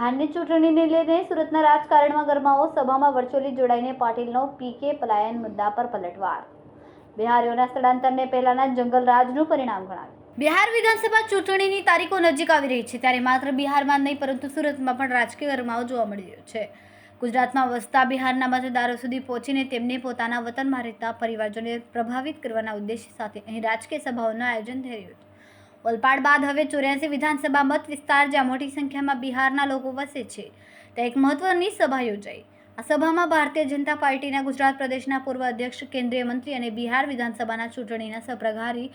બિહારની ચૂંટણીને લઈને સુરતના રાજકારણમાં ગરમાવો, સભામાં વર્ચ્યુઅલી જોડાઈને પાટીલનો પીકે પલાયન મુદ્દા પર પલટવાર. બિહારીઓના સ્થળાંતરને પહેલાના જંગલ રાજનું પરિણામ ગણાવ્યું. બિહાર વિધાનસભા ચૂંટણીની તારીખો નજીક આવી રહી છે, ત્યારે માત્ર બિહારમાં નહીં, પરંતુ સુરતમાં પણ રાજકીય ગરમાવો જોવા મળી રહ્યો છે. ગુજરાતમાં વસતા બિહારના મતદારો સુધી પહોંચીને તેમને પોતાના વતનમાં રહેતા પરિવારજોને પ્રભાવિત કરવાના ઉદ્દેશ્ય સાથે અહીં રાજકીય સભાઓનું આયોજન થઈ રહ્યું છે. ઓલપાડ બાદ હવે ચોર્યાસી વિધાનસભા મત વિસ્તાર જ્યાં મોટી સંખ્યામાં બિહારના લોકો વસે છે, ત્યાં એક મહત્વની સભા યોજાઈ. આ સભામાં ભારતીય જનતા પાર્ટીના ગુજરાત પ્રદેશના પૂર્વ અધ્યક્ષ, કેન્દ્રીય મંત્રી અને બિહાર વિધાનસભાના ચૂંટણીના સહપ્રભારી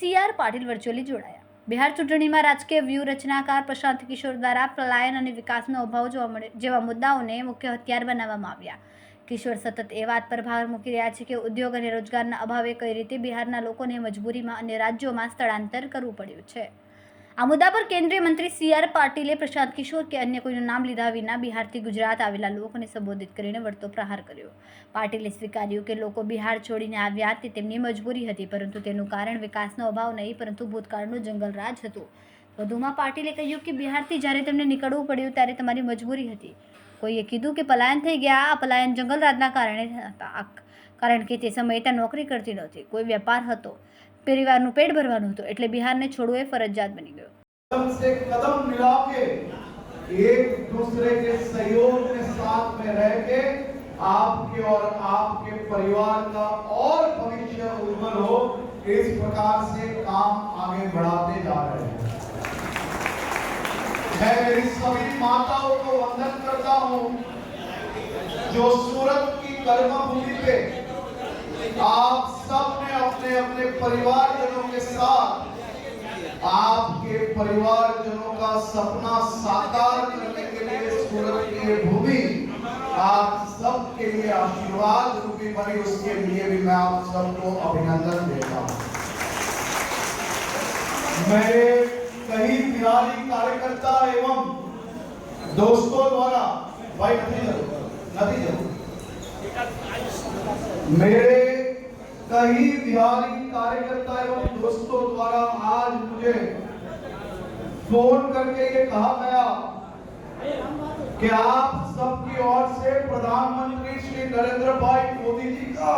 સી આર પાટીલ વર્ચ્યુઅલી જોડાયા. બિહાર ચૂંટણીમાં રાજકીય વ્યૂહરચનાકાર પ્રશાંત કિશોર દ્વારા પલાયન અને વિકાસનો અભાવ જોવા મળે, જેવા મુદ્દાઓને મુખ્ય હથિયાર બનાવવામાં આવ્યા. કિશોર સતત એ વાત પર ભાર મૂકી રહ્યા છે કે ઉદ્યોગ અને રોજગારના અભાવે કઈ રીતે બિહારના લોકોને મજબૂરીમાં અન્ય રાજ્યોમાં સ્થળાંતર કરવું પડ્યું છે. આ મુદ્દા પર કેન્દ્રીય મંત્રી સી આર પાટીલે પ્રશાંત કિશોર કે અન્ય કોઈનું નામ લીધા વિના બિહારથી ગુજરાત આવેલા લોકોને સંબોધિત કરીને વળતો પ્રહાર કર્યો. પાટીલે સ્વીકાર્યું કે લોકો બિહાર છોડીને આવ્યા તે તેમની મજબૂરી હતી, પરંતુ તેનું કારણ વિકાસનો અભાવ નહીં, પરંતુ ભૂતકાળનું જંગલ રાજ હતું. વધુમાં પાટીલે કહ્યું કે બિહારથી જ્યારે તેમને નીકળવું પડ્યું ત્યારે તમારી મજબૂરી હતી. કોઈએ કીધું કે પલાયન થઈ ગયા આ પલાયન જંગલરાજના કારણે હતા આ- કારણ કે તે સમયે ત્યાં નોકરી કરતી નહોતી કોઈ વેપાર હતો પરિવારનું પેટ ભરવાનું હતું એટલે બિહારને છોડવું એ ફરજિયાત બની ગયું कदम से कदम मिला के एक दूसरे के सहयोग के साथ में रह के आपके और आपके परिवार का और भविष्य उज्जवल हो इस प्रकार से काम आगे बढ़ाते जा रहे हैं मैं मेरी सभी माताओं को वंदन ہوں جو سورت کی کلمہ بھولی پہ آپ سب نے اپنے اپنے پریوار جنوں کے ساتھ آپ کے پریوار جنوں کا سپنا ساکار کرنے کے لیے سورت کی یہ بھومی آپ سب کے لیے آشیرواد روپی بنی، اس کے لیے بھی میں آپ سب کو ابھینندن دیتا ہوں۔ میرے کئی پیاری کارکرتا ایوم دوستوں دوارا بھائی نتیجہ میرے کئی بہاری کارکرتا ایوم دوستوں دوارا آج مجھے فون کر کے یہ کہا گیا کہ آپ سب کی اور سے پردھان منتری شری نریندر بھائی مودی جی کا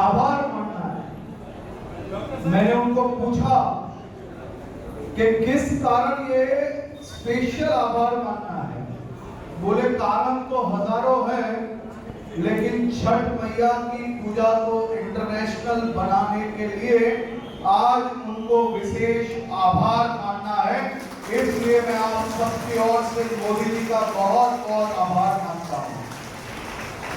آبار ماننا ہے میں نے ان کو پوچھا کہ کس کارن یہ اسپیشل ماننا ہے بولے کارن تو ہزاروں ہیں، لیکن چھٹ میا کی پوجا کو انٹرنیشنل بنانے کے لیے آج ان کو وشیش آبھار ماننا ہے۔ اس لیے میں آپ سب کی اور سے مودی جی کا بہت بہت آبھار مانتا ہوں۔